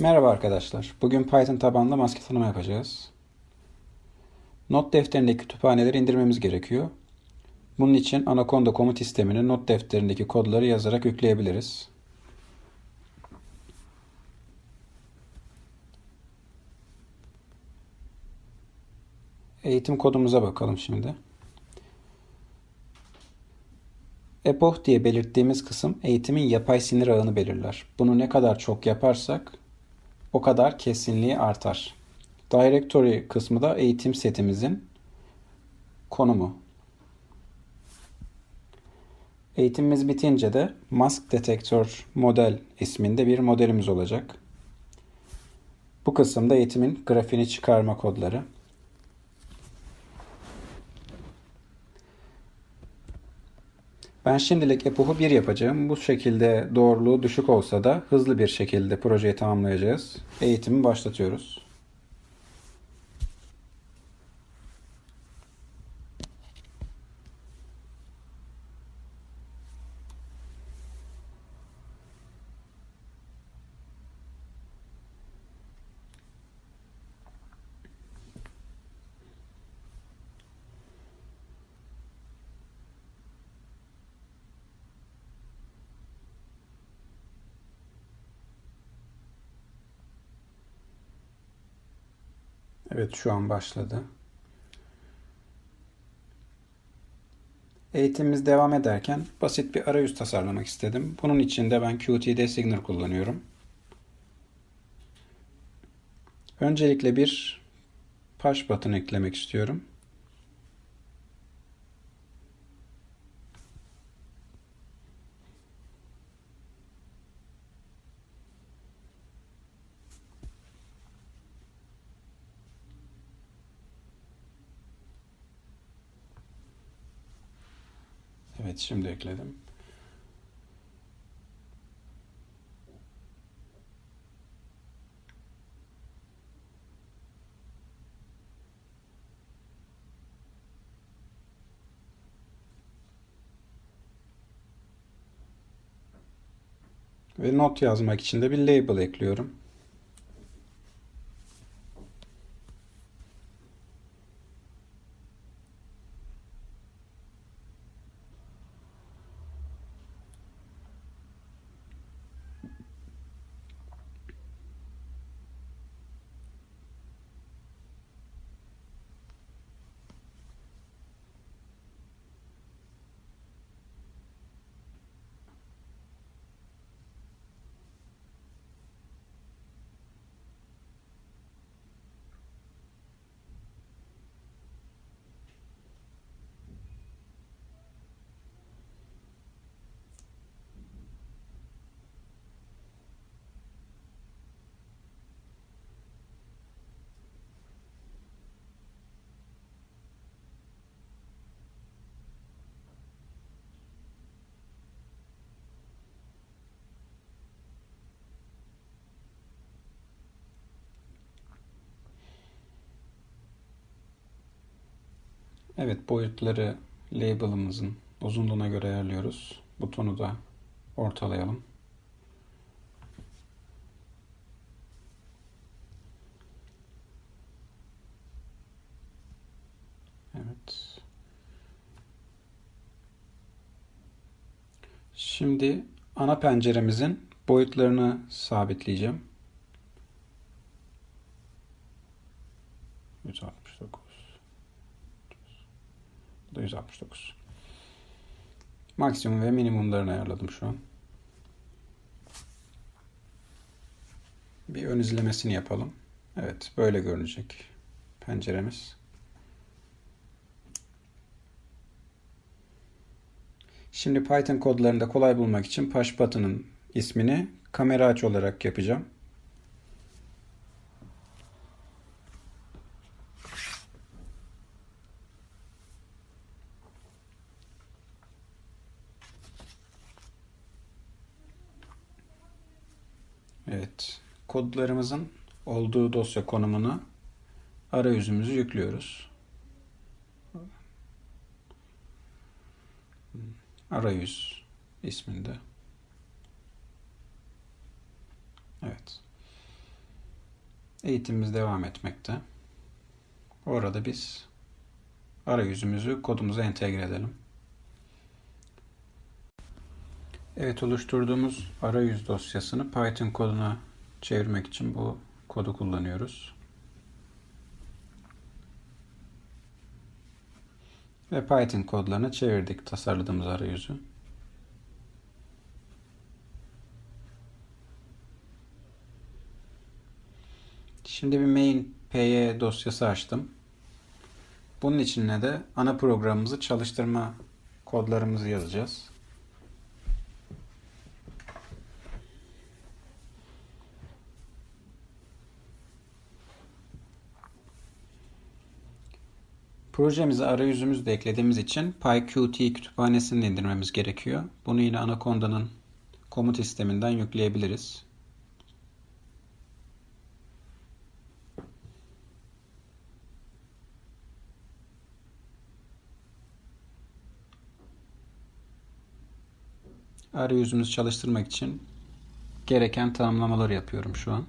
Merhaba arkadaşlar. Bugün Python tabanlı maske tanıma yapacağız. Not defterindeki kütüphaneleri indirmemiz gerekiyor. Bunun için Anaconda komut sistemine not defterindeki kodları yazarak yükleyebiliriz. Eğitim kodumuza bakalım şimdi. Epoch diye belirttiğimiz kısım eğitimin yapay sinir ağını belirler. Bunu ne kadar çok yaparsak o kadar kesinliği artar. Directory kısmı da eğitim setimizin konumu. Eğitimimiz bitince de Mask Detector Model isminde bir modelimiz olacak. Bu kısımda eğitimin grafiğini çıkarma kodları. Ben şimdilik Epoch'u 1 yapacağım. Bu şekilde doğruluğu düşük olsa da hızlı bir şekilde projeyi tamamlayacağız. Eğitimi başlatıyoruz. Evet şu an başladı. Eğitimimiz devam ederken basit bir arayüz tasarlamak istedim. Bunun için de ben Qt Designer kullanıyorum. Öncelikle bir push button eklemek istiyorum. Evet şimdi ekledim. Ve not yazmak için de bir label ekliyorum. Evet boyutları label'ımızın uzunluğuna göre ayarlıyoruz. Butonu da ortalayalım. Evet. Şimdi ana penceremizin boyutlarını sabitleyeceğim. 169 Bu da 169. Maksimum ve minimumlarını ayarladım şu an. Bir ön izlemesini yapalım. Evet, böyle görünecek penceremiz. Şimdi Python kodlarında kolay bulmak için push button'ın ismini kamera aç olarak yapacağım. Evet. Kodlarımızın olduğu dosya konumuna arayüzümüzü yüklüyoruz. Arayüz isminde. Evet. Eğitimimiz devam etmekte. Orada biz arayüzümüzü kodumuza entegre edelim. Evet oluşturduğumuz arayüz dosyasını Python koduna çevirmek için bu kodu kullanıyoruz. Ve Python kodlarına çevirdik tasarladığımız arayüzü. Şimdi bir main py dosyası açtım. Bunun içine de ana programımızı çalıştırma kodlarımızı yazacağız. Projemize arayüzümüzü de eklediğimiz için PyQt kütüphanesini indirmemiz gerekiyor. Bunu yine Anaconda'nın komut sisteminden yükleyebiliriz. Arayüzümüzü çalıştırmak için gereken tanımlamaları yapıyorum şu an.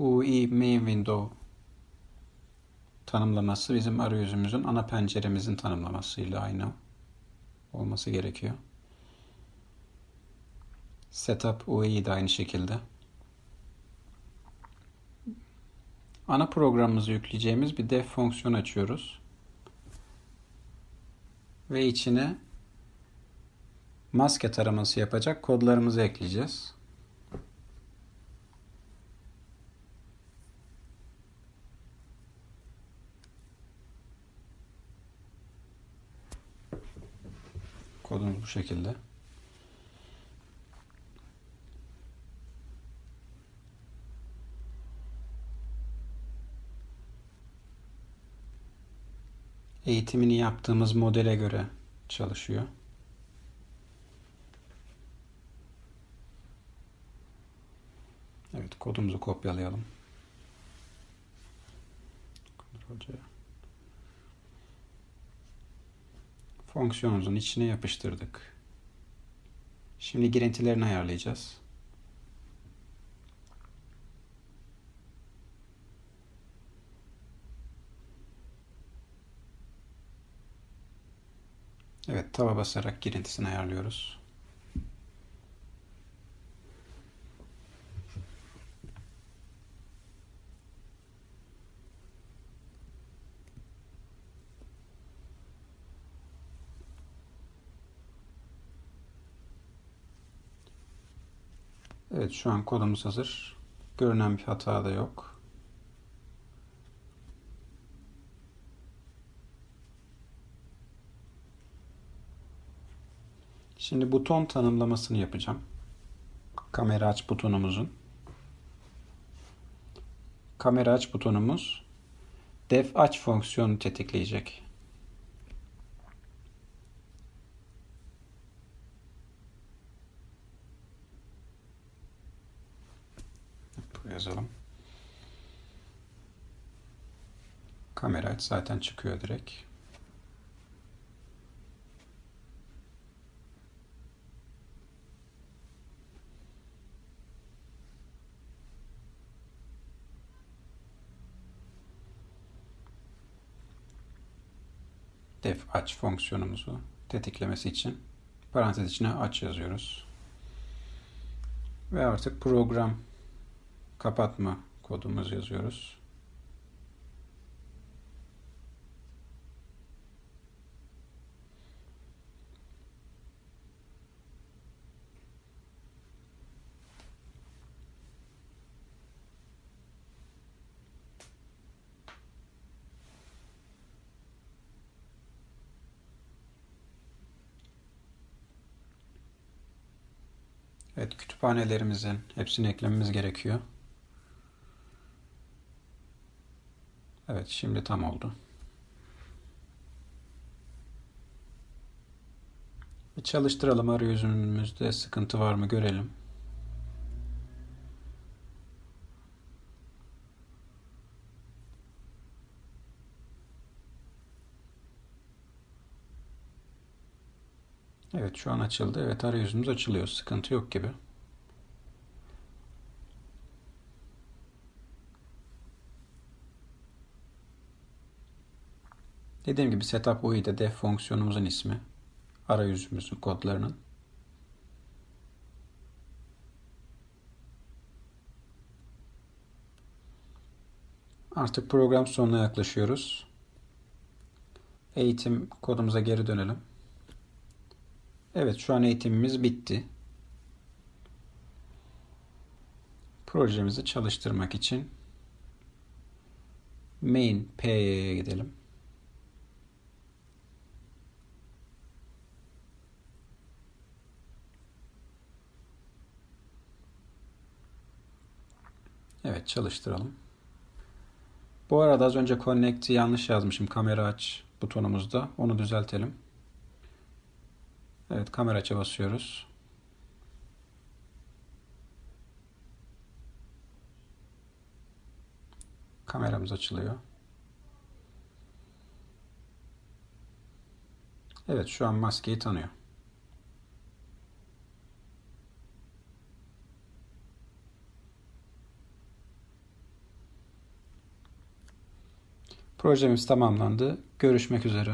UI main window tanımlaması bizim arayüzümüzün ana penceremizin tanımlamasıyla aynı olması gerekiyor. Setup UI de aynı şekilde. Ana programımızı yükleyeceğimiz bir def fonksiyon açıyoruz. Ve içine maske taraması yapacak kodlarımızı ekleyeceğiz. Kodumuz bu şekilde. Eğitimini yaptığımız modele göre çalışıyor. Evet kodumuzu kopyalayalım. Ctrl-C. Fonksiyonumuzun içine yapıştırdık. Şimdi girintilerini ayarlayacağız. Evet, tava basarak girintisini ayarlıyoruz. Evet şu an kodumuz hazır. Görünen bir hata da yok. Şimdi buton tanımlamasını yapacağım. Kamera aç butonumuzun. Kamera aç butonumuz def aç fonksiyonu tetikleyecek. Yazalım. Kamera aç zaten çıkıyor direkt. def aç fonksiyonumuzu tetiklemesi için parantez içine aç yazıyoruz. Ve artık program kapatma kodumuzu yazıyoruz. Evet, kütüphanelerimizin hepsini eklememiz gerekiyor. Evet şimdi tam oldu. Bir çalıştıralım arayüzümüzde sıkıntı var mı görelim. Evet şu an açıldı. Evet arayüzümüz açılıyor. Sıkıntı yok gibi. Dediğim gibi setup UI'de def fonksiyonumuzun ismi. Arayüzümüzün kodlarının. Artık program sonuna yaklaşıyoruz. Eğitim kodumuza geri dönelim. Evet şu an eğitimimiz bitti. Projemizi çalıştırmak için main p'ye gidelim. Evet çalıştıralım. Bu arada az önce connect'i yanlış yazmışım. Kamera aç butonumuzda. Onu düzeltelim. Evet kamera açı basıyoruz. Kameramız açılıyor. Evet şu an maskeyi tanıyor. Projemiz tamamlandı. Görüşmek üzere.